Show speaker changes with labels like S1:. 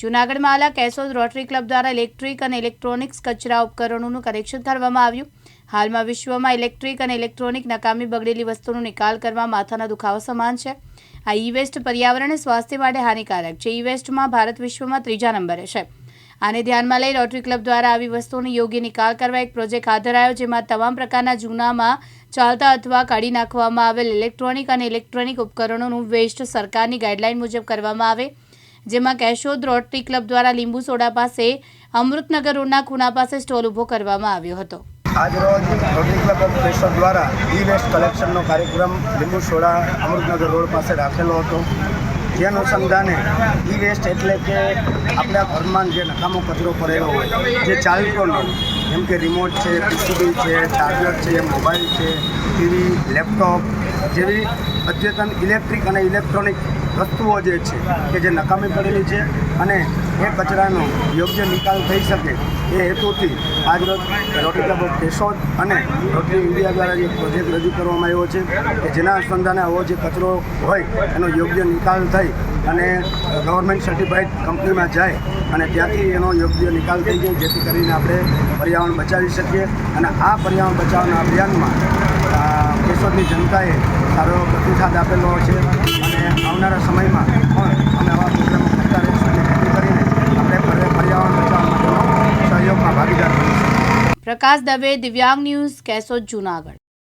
S1: જૂનાગઢમાં આવેલા Keshod rotary club દ્વારા ઇલેક્ટ્રિક અને ઇલેક્ટ્રોનિક્સ કચરા ઉપકરણોનું કનેક્શન કરવામાં આવ્યું. હાલમાં વિશ્વમાં ઇલેક્ટ્રિક અને ઇલેક્ટ્રોનિક નકામી બગડેલી વસ્તુનો નિકાલ કરવા માથાના દુખાવા સમાન છે. આ ઈ વેસ્ટ પર્યાવરણ અને સ્વાસ્થ્ય માટે હાનિકારક છે. ઈ વેસ્ટમાં ભારત વિશ્વમાં ત્રીજા નંબરે છે. આને ધ્યાનમાં લઈ રોટરી ક્લબ દ્વારા આવી વસ્તુઓનો યોગ્ય નિકાલ કરવા એક પ્રોજેક્ટ હાથ ધરાયો, જેમાં તમામ પ્રકારના જૂનામાં ચાલતા અથવા કાઢી નાખવામાં આવેલ ઇલેક્ટ્રોનિક અને ઇલેક્ટ્રોનિક ઉપકરણોનું વેસ્ટ સરકારની ગાઈડલાઈન મુજબ કરવામાં આવે. જેમાં કેશોદ રોટરી ક્લબ દ્વારા લીંબુ સોડા પાસે અમૃતનગર રોડના ખૂણા પાસે સ્ટોલ ઊભો કરવામાં આવ્યો હતો.
S2: આજરોજ રોટરી ક્લબ કેશોદ દ્વારા ઈ વેસ્ટ કલેક્શનનો કાર્યક્રમ લીંબુ સોડા અમૃતનગર રોડ પાસે રાખેલો હતો. જે અનુસંધાને ઈ વેસ્ટ એટલે કે આપણા ઘરમાં જે નકામો કચરો પડેલો હોય, જે ચાલતો ન જેમ કે રિમોટ છે, પીસીબી છે, ચાર્જર છે, મોબાઈલ છે, ટીવી, લેપટોપ જેવી અદ્યતન ઇલેક્ટ્રિક અને ઇલેક્ટ્રોનિક વસ્તુઓ જે છે કે જે નકામી પડેલી છે અને એ કચરાનો યોગ્ય નિકાલ થઈ શકે એ હેતુથી આજરોજ રોટરી ક્લબ કેશોદ અને રોટરી ઇન્ડિયા દ્વારા જે પ્રોજેક્ટ રજૂ કરવામાં આવ્યો છે કે જેના અનુસંધાને આવો જે કચરો હોય એનો યોગ્ય નિકાલ થઈ અને ગવર્મેન્ટ સર્ટિફાઈડ કંપનીમાં જાય અને ત્યાંથી એનો યોગ્ય નિકાલ થઈ જાય, જેથી કરીને આપણે પર્યાવરણ બચાવી શકીએ. અને આ પર્યાવરણ બચાવના અભિયાનમાં કેશોદની જનતાએ સારો પ્રતિસાદ આપેલો છે. અને આવનારા સમયમાં પણ અમે આવા પ્રોગ્રામો કરતા રહીશું જેથી કરીને આપણે પર્યાવરણ બચાવવા માટેનો સહયોગમાં ભાગીદાર બનીશું
S1: પ્રકાશ દવે, દિવ્યાંગ ન્યૂઝ, કેશોદ, જૂનાગઢ.